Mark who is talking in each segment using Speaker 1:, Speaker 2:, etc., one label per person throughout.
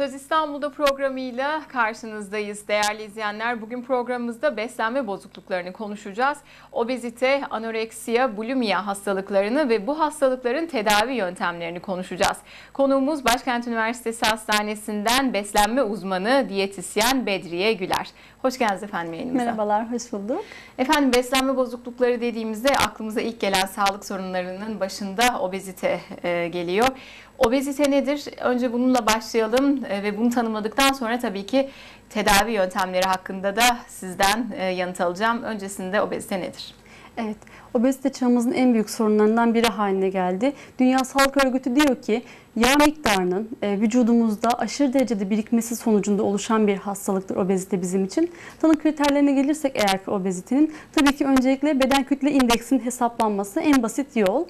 Speaker 1: Söz İstanbul'da programıyla karşınızdayız değerli izleyenler. Bugün programımızda beslenme bozukluklarını konuşacağız. Obezite, anoreksiya, bulimia hastalıklarını ve bu hastalıkların tedavi yöntemlerini konuşacağız. Konuğumuz Başkent Üniversitesi Hastanesi'nden beslenme uzmanı diyetisyen Bedriye Güler. Hoş geldiniz efendim yayınımıza.
Speaker 2: Merhabalar, hoş bulduk.
Speaker 1: Efendim beslenme bozuklukları dediğimizde aklımıza ilk gelen sağlık sorunlarının başında obezite e, geliyor. Obezite nedir? Önce bununla başlayalım e, ve bunu tanımladıktan sonra tabii ki tedavi yöntemleri hakkında da sizden e, yanıt alacağım. Öncesinde obezite nedir?
Speaker 2: Evet, obezite çağımızın en büyük sorunlarından biri haline geldi. Dünya Sağlık Örgütü diyor ki yağ miktarının e, vücudumuzda aşırı derecede birikmesi sonucunda oluşan bir hastalıktır obezite bizim için. Tanı kriterlerine gelirsek eğer ki obezitenin tabii ki öncelikle beden kütle indeksinin hesaplanması en basit yol.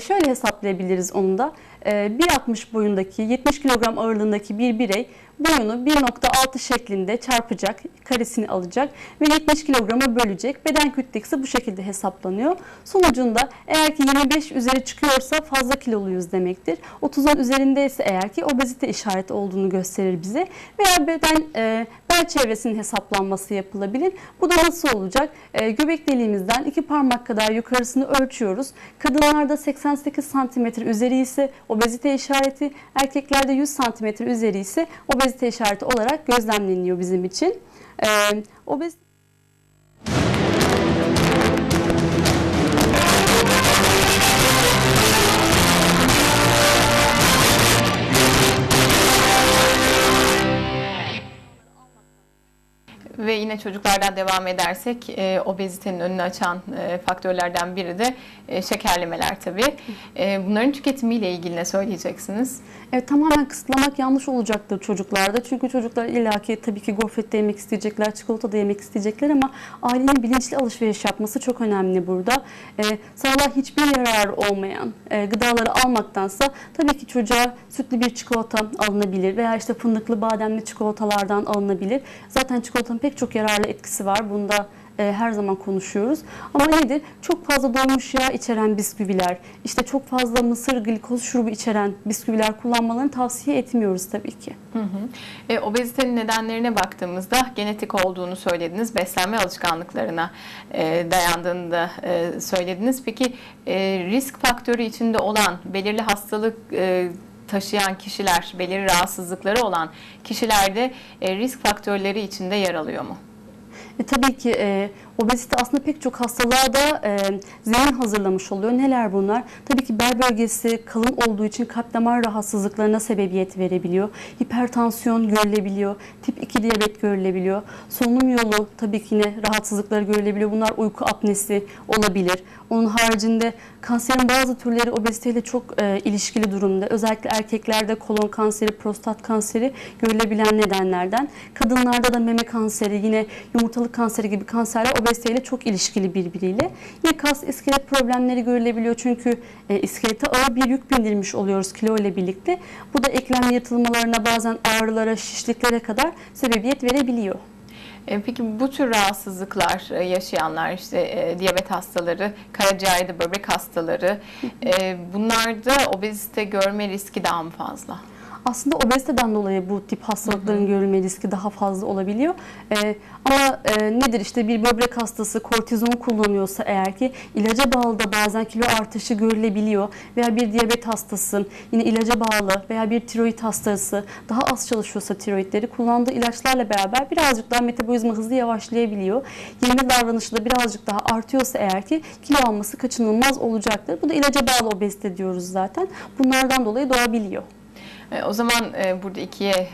Speaker 2: Şöyle hesaplayabiliriz onu da. E, 1.60 boyundaki 70 kilogram ağırlığındaki bir birey boyunu 1.6 şeklinde çarpacak, karesini alacak ve 70 kilograma bölecek. Beden kütlesi bu şekilde hesaplanıyor. Sonucunda eğer ki 25 üzeri çıkıyorsa fazla kiloluyuz demektir. 30'dan üzerindeyse eğer ki obezite işareti olduğunu gösterir bize. Veya beden e, bel çevresinin hesaplanması yapılabilir. Bu da nasıl olacak? E, göbek deliğimizden iki parmak kadar yukarısını ölçüyoruz. Kadınlarda 88 santimetre üzeri ise obezite işareti, erkeklerde 100 santimetre üzeri ise obezite işareti olarak gözlemleniyor bizim için. E, obez
Speaker 1: Ve yine çocuklardan devam edersek e, obezitenin önünü açan e, faktörlerden biri de e, şekerlemeler tabii. E, bunların tüketimiyle ilgili ne söyleyeceksiniz?
Speaker 2: Evet, tamamen kısıtlamak yanlış olacaktır çocuklarda. Çünkü çocuklar illaki tabii ki gofret de yemek isteyecekler, çikolata da yemek isteyecekler ama ailenin bilinçli alışveriş yapması çok önemli burada. Ee, sağlığa hiçbir yararı olmayan e, gıdaları almaktansa tabii ki çocuğa sütlü bir çikolata alınabilir veya işte fındıklı bademli çikolatalardan alınabilir. Zaten çikolatanın pek çok yararlı etkisi var. Bunda e, her zaman konuşuyoruz. Ama nedir? Çok fazla doymuş yağ içeren bisküviler, işte çok fazla mısır glikoz şurubu içeren bisküviler kullanmalarını tavsiye etmiyoruz tabii ki.
Speaker 1: Hı hı. E, obezitenin nedenlerine baktığımızda genetik olduğunu söylediniz, beslenme alışkanlıklarına e, dayandığını da e, söylediniz. Peki e, risk faktörü içinde olan belirli hastalık e, taşıyan kişiler, belirli rahatsızlıkları olan kişilerde e, risk faktörleri içinde yer alıyor mu?
Speaker 2: E, tabii ki e, obezite aslında pek çok hastalığa da e, zemin hazırlamış oluyor. Neler bunlar? Tabii ki bel bölgesi kalın olduğu için kalp damar rahatsızlıklarına sebebiyet verebiliyor. Hipertansiyon görülebiliyor. Tip 2 diyabet görülebiliyor. Solunum yolu tabii ki yine rahatsızlıkları görülebiliyor. Bunlar uyku apnesi olabilir. Onun haricinde kanserin bazı türleri obeziteyle çok e, ilişkili durumda. Özellikle erkeklerde kolon kanseri, prostat kanseri görülebilen nedenlerden. Kadınlarda da meme kanseri, yine yumurtalık kanseri gibi kanserler obeziteyle çok ilişkili birbiriyle. Yine kas iskelet problemleri görülebiliyor çünkü e, iskelete ağır bir yük bindirmiş oluyoruz kilo ile birlikte. Bu da eklem yırtılmalarına bazen ağrılara, şişliklere kadar sebebiyet verebiliyor.
Speaker 1: E, Peki bu tür rahatsızlıklar e, yaşayanlar işte e, diyabet hastaları, karaciğerde böbrek hastaları e, bunlarda obezite görme riski daha mı fazla?
Speaker 2: Aslında obeziteden dolayı bu tip hastalıkların görülme riski daha fazla olabiliyor. Ee, ama e, nedir işte bir böbrek hastası kortizon kullanıyorsa eğer ki ilaca bağlı da bazen kilo artışı görülebiliyor. Veya bir diyabet hastası yine ilaca bağlı veya bir tiroid hastası daha az çalışıyorsa tiroidleri kullandığı ilaçlarla beraber birazcık daha metabolizma hızlı yavaşlayabiliyor. Yeme davranışı da birazcık daha artıyorsa eğer ki kilo alması kaçınılmaz olacaktır. Bu da ilaca bağlı obezite diyoruz zaten. Bunlardan dolayı doğabiliyor.
Speaker 1: E, O zaman e, burada ikiye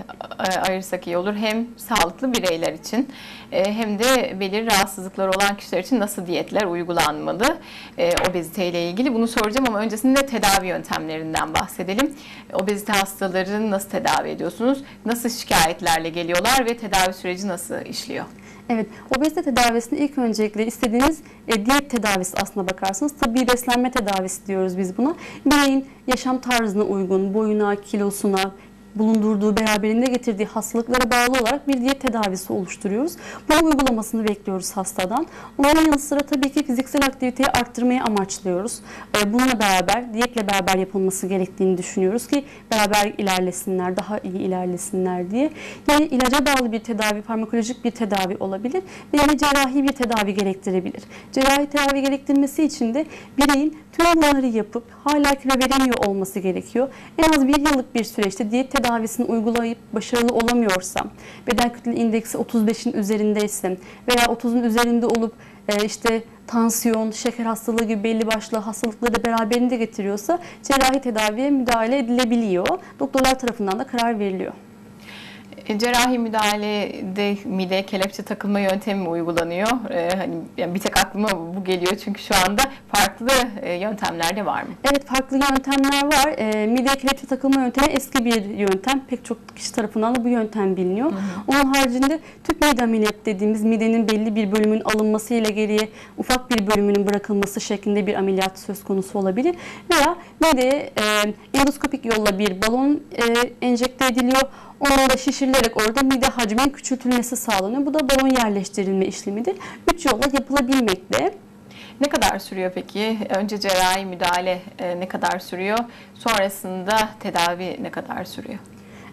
Speaker 1: e, ayırsak iyi olur. Hem sağlıklı bireyler için hem de belirli rahatsızlıkları olan kişiler için nasıl diyetler uygulanmalı e, obezite ile ilgili bunu soracağım ama öncesinde tedavi yöntemlerinden bahsedelim. Obezite hastalarını nasıl tedavi ediyorsunuz? Nasıl şikayetlerle geliyorlar ve tedavi süreci nasıl işliyor?
Speaker 2: Evet, obezite tedavisinde ilk öncelikle istediğiniz e, diyet tedavisi aslına bakarsanız tıbbi beslenme tedavisi diyoruz biz buna. Bireyin yaşam tarzına uygun, boyuna, kilosuna, bulundurduğu, beraberinde getirdiği hastalıklara bağlı olarak bir diyet tedavisi oluşturuyoruz. Bunun uygulamasını bekliyoruz hastadan. Onun yanı sıra tabii ki fiziksel aktiviteyi arttırmayı amaçlıyoruz. E, Bununla beraber, diyetle beraber yapılması gerektiğini düşünüyoruz ki beraber ilerlesinler, daha iyi ilerlesinler diye. Yani ilaca bağlı bir tedavi, farmakolojik bir tedavi olabilir ve yine cerrahi bir tedavi gerektirebilir. Cerrahi tedavi gerektirmesi için de bireyin tüm bunları yapıp hala kilo veremiyor olması gerekiyor. En az bir yıllık bir süreçte diyet tedavisini uygulayıp başarılı olamıyorsam, beden kütle indeksi 35'in üzerindeyse veya 30'un üzerinde olup e, işte tansiyon, şeker hastalığı gibi belli başlı hastalıkları da beraberinde getiriyorsa cerrahi tedaviye müdahale edilebiliyor. Doktorlar tarafından da karar veriliyor.
Speaker 1: E, Cerrahi müdahalede mide kelepçe takılma yöntemi mi uygulanıyor? E, hani yani bir tek aklıma bu geliyor çünkü şu anda farklı e, yöntemler de var mı?
Speaker 2: Evet farklı yöntemler var. E, mide kelepçe takılma yöntemi eski bir yöntem. Pek çok kişi tarafından da bu yöntem biliniyor. Onun haricinde tüp mide ameliyatı dediğimiz midenin belli bir bölümün alınması ile geriye ufak bir bölümünün bırakılması şeklinde bir ameliyat söz konusu olabilir. Veya mideye e, endoskopik yolla bir balon e, enjekte ediliyor. Onun da şişirilerek orada mide hacminin küçültülmesi sağlanıyor. Bu da balon yerleştirilme işlemidir. Üç yolla yapılabilmekte.
Speaker 1: Ne kadar sürüyor peki? Önce cerrahi müdahale e, ne kadar sürüyor? Sonrasında tedavi ne kadar sürüyor?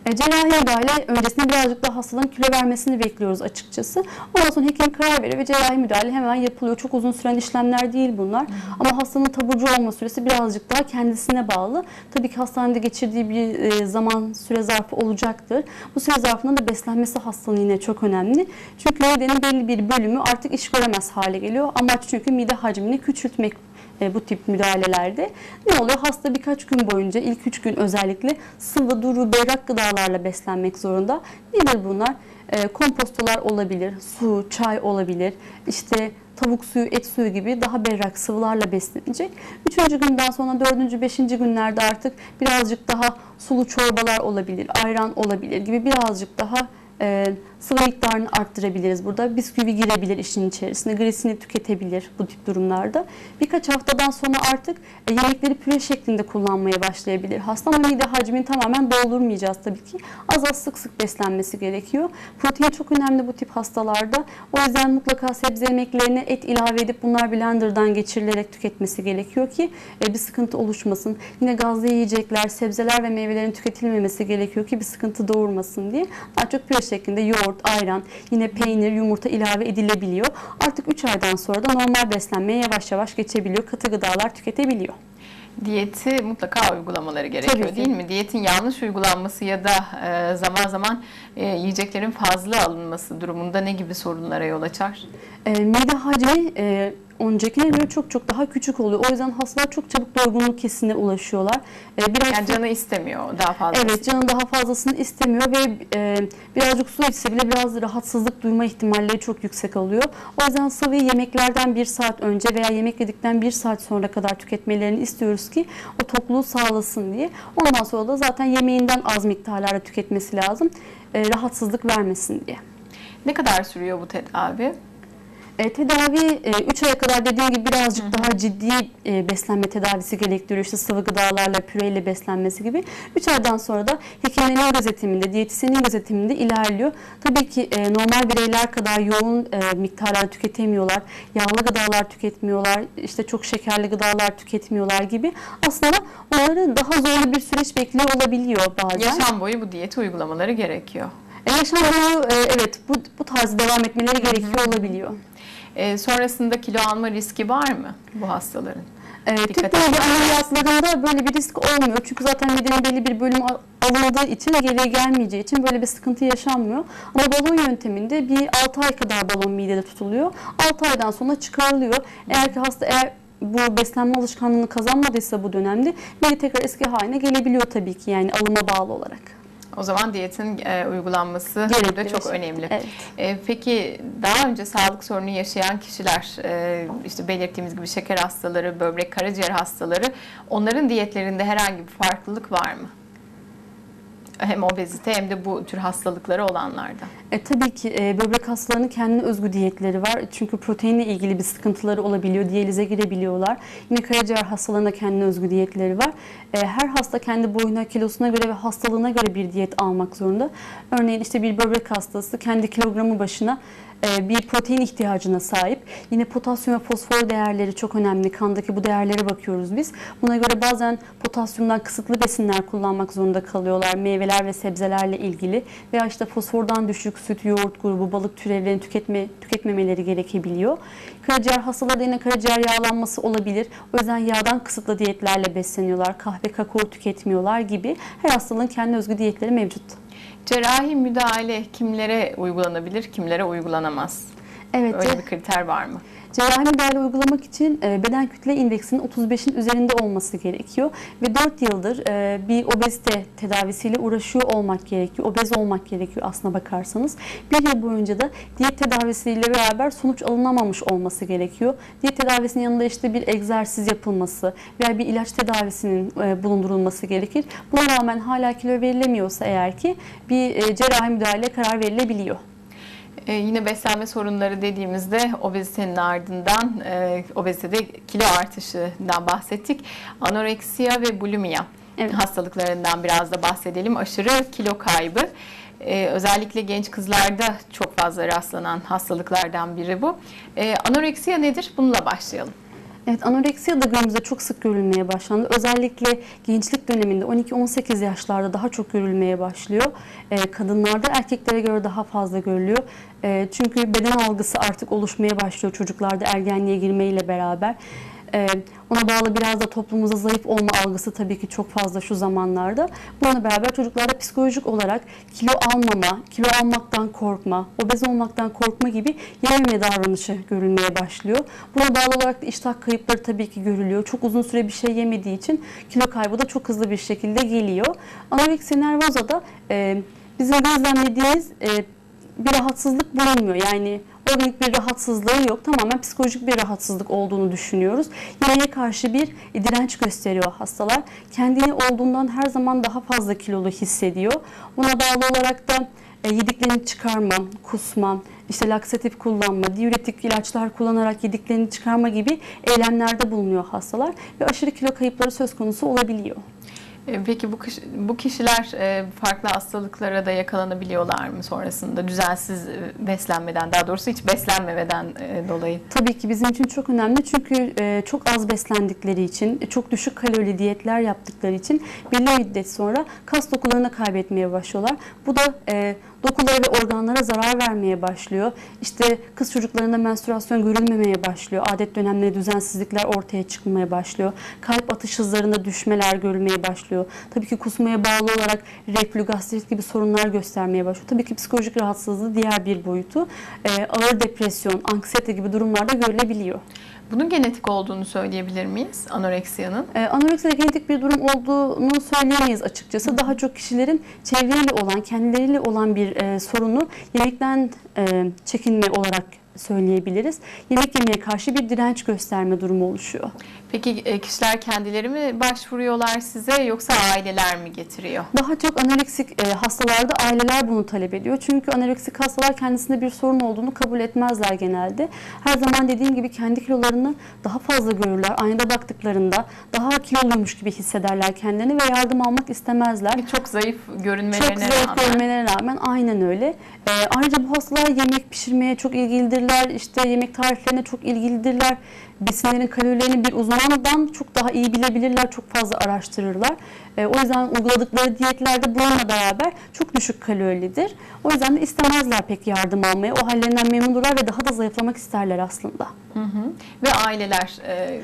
Speaker 2: E, cerrahi müdahale öncesinde birazcık daha hastanın kilo vermesini bekliyoruz açıkçası. Ondan sonra hekim karar veriyor ve cerrahi müdahale hemen yapılıyor. Çok uzun süren işlemler değil bunlar. Ama hastanın taburcu olma süresi birazcık daha kendisine bağlı. Tabii ki hastanede geçirdiği bir e, zaman süre zarfı olacaktır. Bu süre zarfında da beslenmesi hastanın yine çok önemli. Çünkü midenin belli bir bölümü artık iş göremez hale geliyor. Amaç çünkü mide hacmini küçültmek bu tip müdahalelerde. Ne oluyor? Hasta birkaç gün boyunca, ilk üç gün özellikle sıvı, duru, berrak gıdalarla beslenmek zorunda. Nedir bunlar? E, kompostolar olabilir, su, çay olabilir, işte tavuk suyu, et suyu gibi daha berrak sıvılarla beslenecek. Üçüncü günden sonra dördüncü, beşinci günlerde artık birazcık daha sulu çorbalar olabilir, ayran olabilir gibi birazcık daha e, sıvı miktarını arttırabiliriz burada. Bisküvi girebilir işin içerisine, glisini tüketebilir bu tip durumlarda. Birkaç haftadan sonra artık e, yemekleri püre şeklinde kullanmaya başlayabilir. Hasta ama mide hacmini tamamen doldurmayacağız tabii ki. Az az sık sık beslenmesi gerekiyor. Protein çok önemli bu tip hastalarda. O yüzden mutlaka sebze yemeklerine et ilave edip bunlar blenderdan geçirilerek tüketmesi gerekiyor ki e, bir sıkıntı oluşmasın. Yine gazlı yiyecekler, sebzeler ve meyvelerin tüketilmemesi gerekiyor ki bir sıkıntı doğurmasın diye. Daha çok püre şeklinde yoğurt, ayran, yine peynir, yumurta ilave edilebiliyor. Artık 3 aydan sonra da normal beslenmeye yavaş yavaş geçebiliyor. Katı gıdalar tüketebiliyor.
Speaker 1: Diyeti mutlaka uygulamaları gerekiyor
Speaker 2: Tabii ki.
Speaker 1: değil mi? Diyetin yanlış uygulanması ya da e, zaman zaman e, yiyeceklerin fazla alınması durumunda ne gibi sorunlara yol açar?
Speaker 2: E, mide hacmi e, öncekine göre çok çok daha küçük oluyor. O yüzden hastalar çok çabuk doygunluk hissine ulaşıyorlar. E, biraz
Speaker 1: Yani canı istemiyor daha fazla.
Speaker 2: Evet canı daha fazlasını istemiyor ve e, birazcık su içse bile biraz rahatsızlık duyma ihtimalleri çok yüksek oluyor. O yüzden sıvıyı yemeklerden bir saat önce veya yemek yedikten bir saat sonra kadar tüketmelerini istiyoruz ki o tokluğu sağlasın diye. Ondan sonra da zaten yemeğinden az miktarlarda tüketmesi lazım. E, rahatsızlık vermesin diye.
Speaker 1: Ne kadar sürüyor bu tedavi?
Speaker 2: E, tedavi 3 aya kadar dediğim gibi birazcık daha ciddi e, beslenme tedavisi gerektiriyor. İşte sıvı gıdalarla, püreyle beslenmesi gibi. 3 aydan sonra da hekimlerin gözetiminde, diyetisyenin gözetiminde ilerliyor. Tabii ki e, normal bireyler kadar yoğun e, miktarlar tüketemiyorlar. Yağlı gıdalar tüketmiyorlar. işte çok şekerli gıdalar tüketmiyorlar gibi. Aslında onları daha zorlu bir süreç bekliyor olabiliyor bazen.
Speaker 1: Yaşam boyu bu diyeti uygulamaları gerekiyor.
Speaker 2: E, yaşam boyu e, evet bu, bu tarz devam etmeleri gerekiyor olabiliyor.
Speaker 1: E, sonrasında kilo alma riski var mı bu hastaların?
Speaker 2: E, tüp mide ameliyatlarında böyle bir risk olmuyor. Çünkü zaten midenin belli bir bölümü al- alındığı için geriye gelmeyeceği için böyle bir sıkıntı yaşanmıyor. Ama balon yönteminde bir 6 ay kadar balon midede tutuluyor. 6 aydan sonra çıkarılıyor. Eğer ki hasta eğer bu beslenme alışkanlığını kazanmadıysa bu dönemde mide tekrar eski haline gelebiliyor tabii ki yani alıma bağlı olarak.
Speaker 1: O zaman diyetin e, uygulanması
Speaker 2: Gerekli bir
Speaker 1: çok
Speaker 2: şey.
Speaker 1: önemli.
Speaker 2: Evet.
Speaker 1: E, peki daha önce sağlık sorunu yaşayan kişiler, e, işte belirttiğimiz gibi şeker hastaları, böbrek, karaciğer hastaları, onların diyetlerinde herhangi bir farklılık var mı? Hem obezite hem de bu tür hastalıkları olanlarda.
Speaker 2: E, tabii ki e, böbrek hastalarının kendine özgü diyetleri var. Çünkü proteinle ilgili bir sıkıntıları olabiliyor. Diyalize girebiliyorlar. Yine karaciğer hastalarına kendine özgü diyetleri var. E, her hasta kendi boyuna, kilosuna göre ve hastalığına göre bir diyet almak zorunda. Örneğin işte bir böbrek hastası kendi kilogramı başına e, bir protein ihtiyacına sahip. Yine potasyum ve fosfor değerleri çok önemli. Kandaki bu değerlere bakıyoruz biz. Buna göre bazen potasyumdan kısıtlı besinler kullanmak zorunda kalıyorlar. Meyveler ve sebzelerle ilgili veya işte fosfordan düşük süt, yoğurt grubu, balık türevlerini tüketme, tüketmemeleri gerekebiliyor. Karaciğer hastalarda yine karaciğer yağlanması olabilir. O yüzden yağdan kısıtlı diyetlerle besleniyorlar. Kahve, kakao tüketmiyorlar gibi her hastalığın kendi özgü diyetleri mevcut.
Speaker 1: Cerrahi müdahale kimlere uygulanabilir, kimlere uygulanamaz?
Speaker 2: Evet,
Speaker 1: Öyle bir kriter var mı?
Speaker 2: Cerrahi müdahale uygulamak için e, beden kütle indeksinin 35'in üzerinde olması gerekiyor. Ve 4 yıldır e, bir obezite tedavisiyle uğraşıyor olmak gerekiyor. Obez olmak gerekiyor aslına bakarsanız. Bir yıl boyunca da diyet tedavisiyle beraber sonuç alınamamış olması gerekiyor. Diyet tedavisinin yanında işte bir egzersiz yapılması veya bir ilaç tedavisinin e, bulundurulması gerekir. Buna rağmen hala kilo verilemiyorsa eğer ki bir cerrahi müdahaleye karar verilebiliyor.
Speaker 1: Ee, yine beslenme sorunları dediğimizde obezitenin ardından e, obezitede kilo artışından bahsettik. Anoreksiya ve bulimiya
Speaker 2: Evet.
Speaker 1: hastalıklarından biraz da bahsedelim. Aşırı kilo kaybı. Ee, özellikle genç kızlarda çok fazla rastlanan hastalıklardan biri bu. Ee, anoreksiya nedir? Bununla başlayalım.
Speaker 2: Evet anoreksiya da günümüzde çok sık görülmeye başlandı. Özellikle gençlik döneminde 12-18 yaşlarda daha çok görülmeye başlıyor. Ee, kadınlarda erkeklere göre daha fazla görülüyor. Ee, çünkü beden algısı artık oluşmaya başlıyor çocuklarda ergenliğe girmeyle beraber. Ee, ona bağlı biraz da toplumumuzda zayıf olma algısı tabii ki çok fazla şu zamanlarda. Bununla beraber çocuklarda psikolojik olarak kilo almama, kilo almaktan korkma, obez olmaktan korkma gibi yememe davranışı görülmeye başlıyor. Buna bağlı olarak da iştah kayıpları tabii ki görülüyor. Çok uzun süre bir şey yemediği için kilo kaybı da çok hızlı bir şekilde geliyor. Anoreksiya nervoza da e, bizim gözlemlediğimiz e, bir rahatsızlık bulunmuyor. Yani organik bir rahatsızlığı yok. Tamamen psikolojik bir rahatsızlık olduğunu düşünüyoruz. Yemeğe karşı bir direnç gösteriyor hastalar. Kendini olduğundan her zaman daha fazla kilolu hissediyor. Buna bağlı olarak da e, yediklerini çıkarma, kusma, işte laksatif kullanma, diüretik ilaçlar kullanarak yediklerini çıkarma gibi eylemlerde bulunuyor hastalar ve aşırı kilo kayıpları söz konusu olabiliyor.
Speaker 1: Ee, Peki bu bu kişiler e, farklı hastalıklara da yakalanabiliyorlar mı sonrasında düzensiz e, beslenmeden daha doğrusu hiç beslenmemeden e, dolayı?
Speaker 2: Tabii ki bizim için çok önemli çünkü e, çok az beslendikleri için, e, çok düşük kalorili diyetler yaptıkları için belli müddet sonra kas dokularını kaybetmeye başlıyorlar. Bu da e, dokulara ve organlara zarar vermeye başlıyor. İşte kız çocuklarında menstruasyon görülmemeye başlıyor. Adet dönemleri düzensizlikler ortaya çıkmaya başlıyor. Kalp atış hızlarında düşmeler görülmeye başlıyor. Tabii ki kusmaya bağlı olarak reflü, gastrit gibi sorunlar göstermeye başlıyor. Tabii ki psikolojik rahatsızlığı diğer bir boyutu. E, ağır depresyon, anksiyete gibi durumlarda görülebiliyor.
Speaker 1: Bunun genetik olduğunu söyleyebilir miyiz anoreksiyanın?
Speaker 2: Ee, anoreksiyada genetik bir durum olduğunu söyleyemeyiz açıkçası. Daha çok kişilerin çevreyle olan, kendileriyle olan bir e, sorunu yemekten e, çekinme olarak söyleyebiliriz. Yemek yemeye karşı bir direnç gösterme durumu oluşuyor.
Speaker 1: Peki e, kişiler kendileri mi başvuruyorlar size yoksa aileler mi getiriyor?
Speaker 2: Daha çok anoreksik e, hastalarda aileler bunu talep ediyor. Çünkü anoreksik hastalar kendisinde bir sorun olduğunu kabul etmezler genelde. Her zaman dediğim gibi kendi kilolarını daha fazla görürler. Aynada baktıklarında daha kiloluymuş gibi hissederler kendilerini ve yardım almak istemezler.
Speaker 1: Çok zayıf
Speaker 2: Çok
Speaker 1: görünmelerine
Speaker 2: zayıf
Speaker 1: rağmen.
Speaker 2: görmelerine rağmen aynen öyle. Ee, ayrıca bu hastalar yemek pişirmeye çok ilgilidirler. İşte yemek tariflerine çok ilgilidirler. Besinlerin kalorilerini bir uzmandan çok daha iyi bilebilirler. Çok fazla araştırırlar. Ee, o yüzden uyguladıkları diyetlerde bununla beraber çok düşük kalorilidir. O yüzden de istemezler pek yardım almayı. O hallerinden memnundurlar ve daha da zayıflamak isterler aslında.
Speaker 1: Hı hı. Ve aileler e,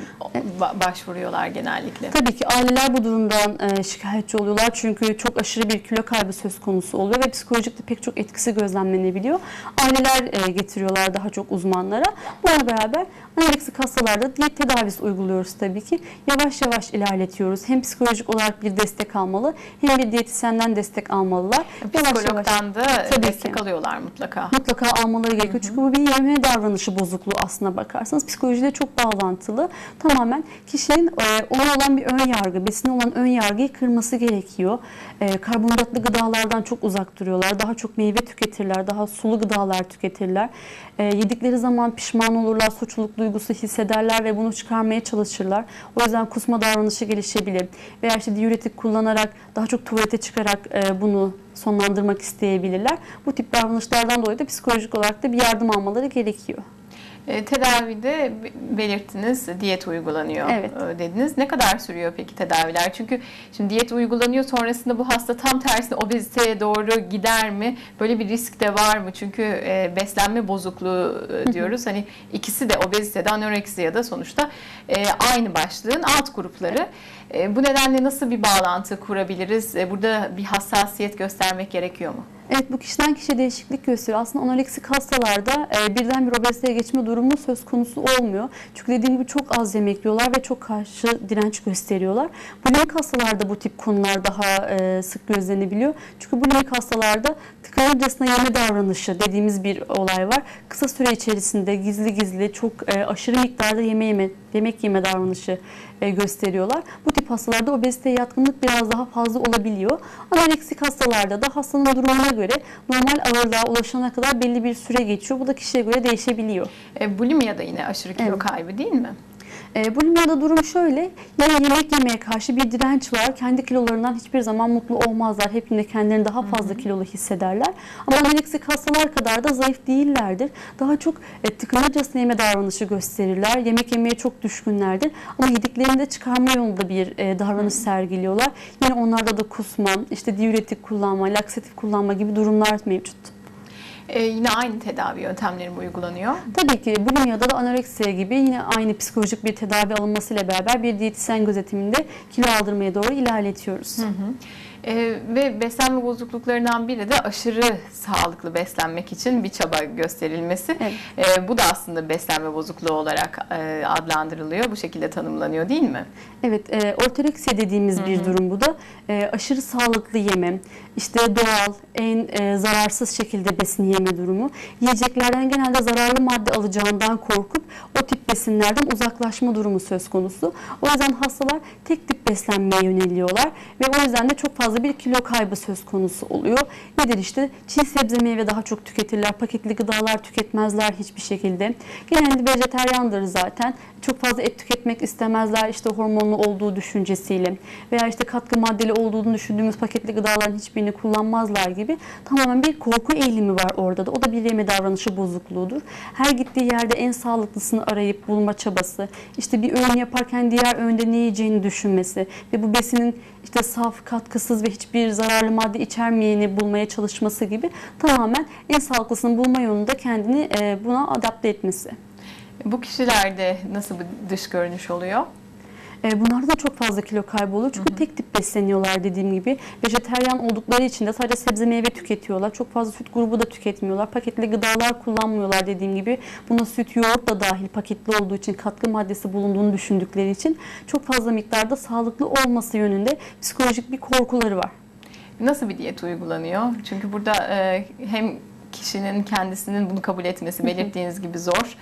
Speaker 1: ba- başvuruyorlar genellikle.
Speaker 2: Tabii ki aileler bu durumdan e, şikayetçi oluyorlar çünkü çok aşırı bir kilo kaybı söz konusu oluyor ve psikolojik de pek çok etkisi gözlemlenebiliyor. Aileler e, getiriyorlar daha çok uzmanlara. Bununla beraber anoreksik hastalar hastalarda diyet tedavisi uyguluyoruz tabii ki. Yavaş yavaş ilerletiyoruz. Hem psikolojik olarak bir destek almalı hem bir diyetisyenden destek almalılar. Yavaş yavaş
Speaker 1: Psikologdan da
Speaker 2: Tabii
Speaker 1: destek
Speaker 2: ki.
Speaker 1: alıyorlar mutlaka.
Speaker 2: mutlaka almaları gerekiyor. Çünkü bu bir yeme davranışı bozukluğu aslına bakarsanız. Psikolojiyle çok bağlantılı. Tamamen kişinin e, ona olan bir ön yargı, besine olan ön yargıyı kırması gerekiyor. E, karbonhidratlı gıdalardan çok uzak duruyorlar. Daha çok meyve tüketirler, daha sulu gıdalar tüketirler. E, yedikleri zaman pişman olurlar, suçluluk duygusu hissederler ve bunu çıkarmaya çalışırlar. O yüzden kusma davranışı gelişebilir. Veya işte diüretik kullanarak, daha çok tuvalete çıkarak e, bunu sonlandırmak isteyebilirler. Bu tip davranışlardan dolayı da psikolojik olarak da bir yardım almaları gerekiyor.
Speaker 1: E, tedavide be- belirttiniz diyet uygulanıyor
Speaker 2: Evet.
Speaker 1: e, dediniz. Ne kadar sürüyor peki tedaviler? Çünkü şimdi diyet uygulanıyor sonrasında bu hasta tam tersine obeziteye doğru gider mi? Böyle bir risk de var mı? Çünkü e, beslenme bozukluğu e, diyoruz. Hani ikisi de obezite de anoreksiya ya da sonuçta e, aynı başlığın alt grupları. E, bu nedenle nasıl bir bağlantı kurabiliriz? E, burada bir hassasiyet göstermek gerekiyor mu?
Speaker 2: Evet bu kişiden kişiye değişiklik gösteriyor. Aslında anoreksik hastalarda e, birden bir obeziteye geçme durumu söz konusu olmuyor. Çünkü dediğim gibi çok az yemek yiyorlar ve çok karşı direnç gösteriyorlar. Bulimik hastalarda bu tip konular daha e, sık gözlenebiliyor. Çünkü bulimik hastalarda tıkanırcasına yeme davranışı dediğimiz bir olay var. Kısa süre içerisinde gizli gizli çok e, aşırı miktarda yeme yeme yemek yeme davranışı e, gösteriyorlar. Bu tip hastalarda obeziteye yatkınlık biraz daha fazla olabiliyor. Anoreksik hastalarda da hastanın durumuna göre normal ağırlığa ulaşana kadar belli bir süre geçiyor. Bu da kişiye göre değişebiliyor.
Speaker 1: E, bulimia da yine aşırı kilo
Speaker 2: Evet.
Speaker 1: kaybı değil mi?
Speaker 2: E, bulimiyada durum şöyle, yine yemek yemeye karşı bir direnç var. Kendi kilolarından hiçbir zaman mutlu olmazlar. Hep yine kendilerini daha fazla kilolu hissederler. Ama anoreksik hastalar kadar da zayıf değillerdir. Daha çok e, tıkanırcasına yeme davranışı gösterirler. Yemek yemeye çok düşkünlerdir. Ama yediklerinde çıkarma yolunda bir e, davranış sergiliyorlar. Yine onlarda da kusma, işte diüretik kullanma, laksatif kullanma gibi durumlar mevcut.
Speaker 1: E, yine aynı tedavi yöntemleri mi uygulanıyor?
Speaker 2: Tabii ki bulimiyada da anoreksiya gibi yine aynı psikolojik bir tedavi alınmasıyla beraber bir diyetisyen gözetiminde kilo aldırmaya doğru ilerletiyoruz.
Speaker 1: E, ve beslenme bozukluklarından biri de aşırı sağlıklı beslenmek için bir çaba gösterilmesi.
Speaker 2: Evet.
Speaker 1: E, bu da aslında beslenme bozukluğu olarak e, adlandırılıyor. Bu şekilde tanımlanıyor değil mi?
Speaker 2: Evet, e, ortoreksiya dediğimiz bir durum bu da. E, aşırı sağlıklı yeme, işte doğal, en e, zararsız şekilde besin yeme durumu. Yiyeceklerden genelde zararlı madde alacağından korkup o tip besinlerden uzaklaşma durumu söz konusu. O yüzden hastalar tek tip beslenmeye yöneliyorlar ve o yüzden de çok fazla bir kilo kaybı söz konusu oluyor. Nedir işte çiğ sebze meyve daha çok tüketirler, paketli gıdalar tüketmezler hiçbir şekilde. Genelde vejeteryandır zaten. Çok fazla et tüketmek istemezler işte hormonlu olduğu düşüncesiyle veya işte katkı maddeli olduğunu düşündüğümüz paketli gıdaların hiçbirini kullanmazlar gibi tamamen bir korku eğilimi var orada da. O da bir yeme davranışı bozukluğudur. Her gittiği yerde en sağlıklısını arayıp bulma çabası, işte bir öğün yaparken diğer öğünde ne yiyeceğini düşünmesi ve bu besinin işte saf, katkısız ve hiçbir zararlı madde içermeyeni bulmaya çalışması gibi tamamen en sağlıklısını bulma yolunda kendini e, buna adapte etmesi.
Speaker 1: Bu kişilerde nasıl bir dış görünüş oluyor?
Speaker 2: E, Bunlarda da çok fazla kilo kaybı olur. Çünkü tek tip besleniyorlar dediğim gibi. Vejeteryan oldukları için de sadece sebze meyve tüketiyorlar. Çok fazla süt grubu da tüketmiyorlar. Paketli gıdalar kullanmıyorlar dediğim gibi. Buna süt, yoğurt da dahil paketli olduğu için, katkı maddesi bulunduğunu düşündükleri için çok fazla miktarda sağlıklı olması yönünde psikolojik bir korkuları var.
Speaker 1: Nasıl bir diyet uygulanıyor? Çünkü burada e, hem kişinin kendisinin bunu kabul etmesi belirttiğiniz gibi zor.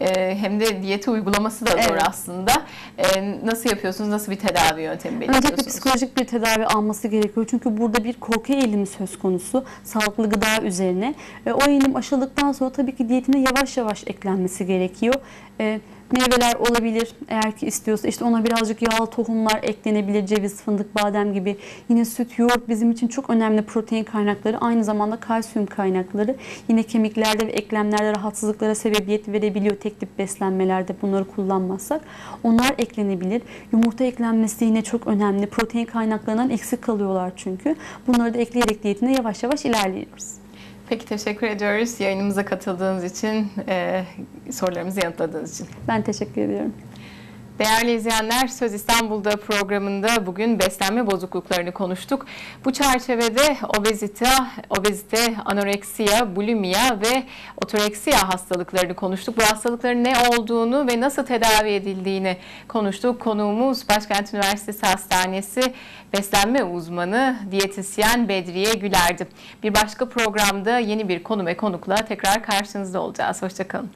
Speaker 1: E, hem de diyeti uygulaması da zor
Speaker 2: Evet.
Speaker 1: aslında. E, nasıl yapıyorsunuz? Nasıl bir tedavi yöntemi
Speaker 2: Öncelikle
Speaker 1: belirliyorsunuz?
Speaker 2: psikolojik bir tedavi alması gerekiyor. Çünkü burada bir korku eğilimi söz konusu sağlıklı gıda üzerine. E, o eğilim aşıldıktan sonra tabii ki diyetine yavaş yavaş eklenmesi gerekiyor. E, meyveler olabilir eğer ki istiyorsa. İşte ona birazcık yağlı tohumlar eklenebilir. Ceviz, fındık, badem gibi. Yine süt, yoğurt bizim için çok önemli protein kaynakları. Aynı zamanda kalsiyum kaynakları. Yine kemiklerde ve eklemlerde rahatsızlıklara sebebiyet verebiliyor tek tip beslenmelerde bunları kullanmazsak. Onlar eklenebilir. Yumurta eklenmesi yine çok önemli. Protein kaynaklarından eksik kalıyorlar çünkü. Bunları da ekleyerek diyetine yavaş yavaş ilerliyoruz.
Speaker 1: Peki teşekkür ediyoruz yayınımıza katıldığınız için, e, sorularımızı yanıtladığınız için.
Speaker 2: Ben teşekkür ediyorum.
Speaker 1: Değerli izleyenler, Söz İstanbul'da programında bugün beslenme bozukluklarını konuştuk. Bu çerçevede obezite, obezite, anoreksiya, bulimiya ve otoreksiya hastalıklarını konuştuk. Bu hastalıkların ne olduğunu ve nasıl tedavi edildiğini konuştuk. Konuğumuz Başkent Üniversitesi Hastanesi beslenme uzmanı diyetisyen Bedriye Güler'di. Bir başka programda yeni bir konu ve konukla tekrar karşınızda olacağız. Hoşçakalın.